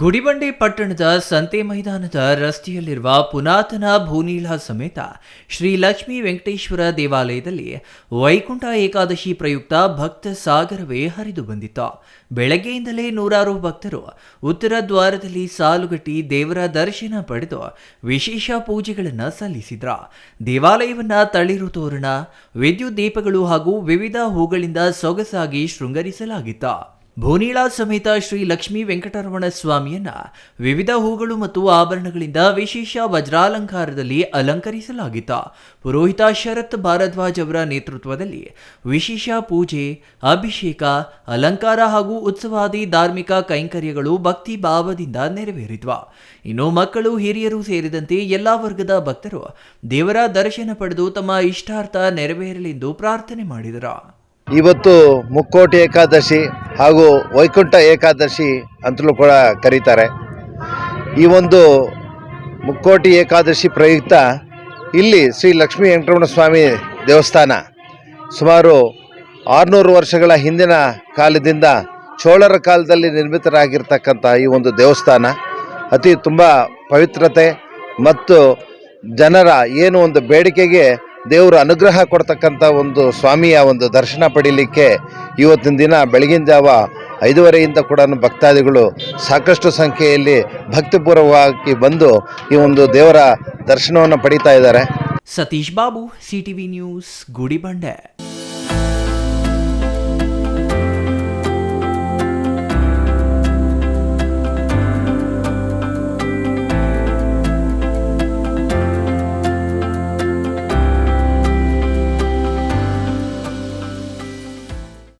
ಗುಡಿಬಂಡೆ ಪಟ್ಟಣದ ಸಂತೆ ಮೈದಾನದ ರಸ್ತೆಯಲ್ಲಿರುವ ಪುನಾತನ ಭೂನೀಲ ಸಮೇತ ಶ್ರೀ ಲಕ್ಷ್ಮೀ ವೆಂಕಟೇಶ್ವರ ದೇವಾಲಯದಲ್ಲಿ ವೈಕುಂಠ ಏಕಾದಶಿ ಪ್ರಯುಕ್ತ ಭಕ್ತ ಸಾಗರವೇ ಹರಿದು ಬಂದಿತ್ತು. ಬೆಳಗ್ಗೆಯಿಂದಲೇ ನೂರಾರು ಭಕ್ತರು ಉತ್ತರ ದ್ವಾರದಲ್ಲಿ ಸಾಲುಗಟ್ಟಿ ದೇವರ ದರ್ಶನ ಪಡೆದು ವಿಶೇಷ ಪೂಜೆಗಳನ್ನು ಸಲ್ಲಿಸಿದ್ರ. ದೇವಾಲಯವನ್ನ ತಳಿರು ತೋರಣ, ವಿದ್ಯುತ್ ದೀಪಗಳು ಹಾಗೂ ವಿವಿಧ ಹೂಗಳಿಂದ ಸೊಗಸಾಗಿ ಶೃಂಗರಿಸಲಾಗಿತ್ತು. ಭೂನೀಳ ಸಮೇತ ಶ್ರೀ ಲಕ್ಷ್ಮೀ ವೆಂಕಟರಮಣ ಸ್ವಾಮಿಯನ್ನ ವಿವಿಧ ಹೂಗಳು ಮತ್ತು ಆಭರಣಗಳಿಂದ ವಿಶೇಷ ವಜ್ರಾಲಂಕಾರದಲ್ಲಿ ಅಲಂಕರಿಸಲಾಗಿತ್ತು. ಪುರೋಹಿತ ಶರತ್ ಭಾರದ್ವಾಜ್ ಅವರ ನೇತೃತ್ವದಲ್ಲಿ ವಿಶೇಷ ಪೂಜೆ, ಅಭಿಷೇಕ, ಅಲಂಕಾರ ಹಾಗೂ ಉತ್ಸವಾದಿ ಧಾರ್ಮಿಕ ಕೈಂಕರ್ಯಗಳು ಭಕ್ತಿ ಭಾವದಿಂದ ನೆರವೇರಿದ್ವು. ಇನ್ನು ಮಕ್ಕಳು, ಹಿರಿಯರು ಸೇರಿದಂತೆ ಎಲ್ಲಾ ವರ್ಗದ ಭಕ್ತರು ದೇವರ ದರ್ಶನ ಪಡೆದು ತಮ್ಮ ಇಷ್ಟಾರ್ಥ ನೆರವೇರಲೆಂದು ಪ್ರಾರ್ಥನೆ ಮಾಡಿದರು. ಇವತ್ತು ಮುಕ್ಕೋಟಿ ಏಕಾದಶಿ ಹಾಗೂ ವೈಕುಂಠ ಏಕಾದಶಿ ಅಂತಲೂ ಕೂಡ ಕರೀತಾರೆ. ಈ ಒಂದು ಮುಕ್ಕೋಟಿ ಏಕಾದಶಿ ಪ್ರಯುಕ್ತ ಇಲ್ಲಿ ಶ್ರೀ ಲಕ್ಷ್ಮೀ ವೆಂಕಟರಮಣ ಸ್ವಾಮಿ ದೇವಸ್ಥಾನ ಸುಮಾರು ಆರುನೂರು ವರ್ಷಗಳ ಹಿಂದಿನ ಕಾಲದಿಂದ ಚೋಳರ ಕಾಲದಲ್ಲಿ ನಿರ್ಮಿತರಾಗಿರ್ತಕ್ಕಂಥ ಈ ಒಂದು ದೇವಸ್ಥಾನ ಅತಿ ತುಂಬ ಪವಿತ್ರತೆ ಮತ್ತು ಜನರ ಏನು ಒಂದು ಬೇಡಿಕೆಗೆ ದೇವರು ಅನುಗ್ರಹ ಕೊಡ್ತಕ್ಕಂಥ ಒಂದು ಸ್ವಾಮಿಯ ಒಂದು ದರ್ಶನ ಪಡೀಲಿಕ್ಕೆ ಇವತ್ತಿನ ದಿನ ಬೆಳಗಿನ ಜಾವ ಐದೂವರೆಯಿಂದ ಕೂಡ ಭಕ್ತಾದಿಗಳು ಸಾಕಷ್ಟು ಸಂಖ್ಯೆಯಲ್ಲಿ ಭಕ್ತಿಪೂರ್ವವಾಗಿ ಬಂದು ಈ ಒಂದು ದೇವರ ದರ್ಶನವನ್ನು ಪಡೀತಾ ಇದ್ದಾರೆ. Satish Babu, CTV news, Gudibande.